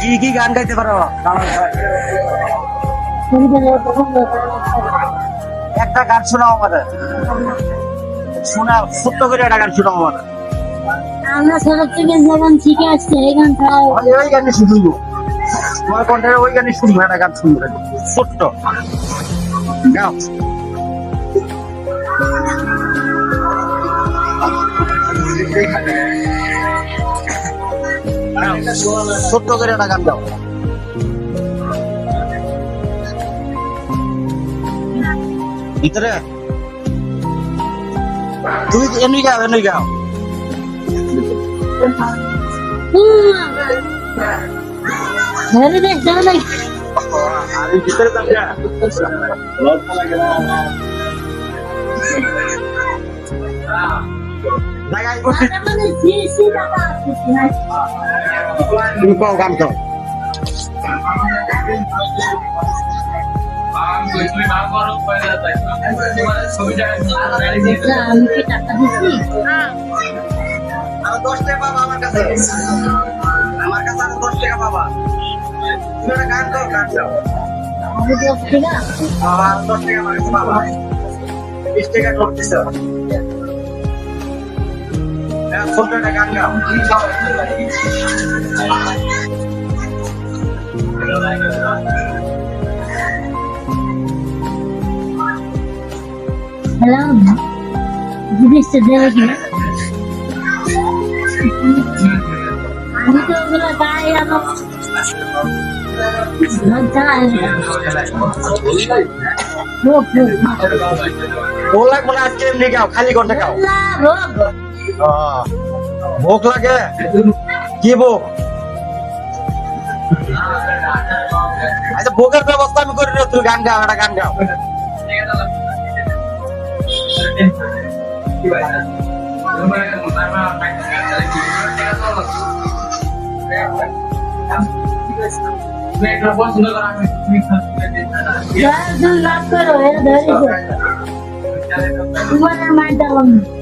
কি কি গান গাইতে পারো? একটা গান শোনাও আমাদের। শোনা সত্য করে একটা গান শোনাও আমাদের। আমরা ছোট থেকে যখন শিখে আসছি এই গানটাও ওই ওই শুনব। তোমার কণ্ঠে ওই গানই শুনব একটা গান শুনব। ছোট্ট। গাও। ছোট্ট করে একটা গান গাও ভিতরে তুমি এমনি গাও এমনি গাও ধরে দেখ ধরে দেখ আমি ভিতরে যাব জায়গায় বসে মানে সি সি টাকা আছে তুমি পাও গান গাও আমি কি টাকা দিচ্ছি আরও দশ টাকা পাবা আমার কাছে আমার কাছে আরও দশ টাকা পাবা তুমি একটা গান গাও গান আমি দশ টাকা দশ টাকা আমার কাছে পাবা বিশ টাকা করতেছ ছোট্ট একটা গান গাও হ্যালো জিনিসটা দেবে কি আমি তো ওগুলো গাই আমার লজ্জা লাগে ভোগ ভোগ ও লাগবে না আজকে না ভোগ লাগে? কি ভোগ আচ্ছা ভোগের ব্যবস্থা আমি করে দিই, তুমি গান গাও একটা গান গাও। লাভ না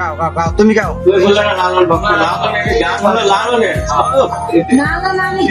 গাও গাও গাও তুমি গাও। না না আমি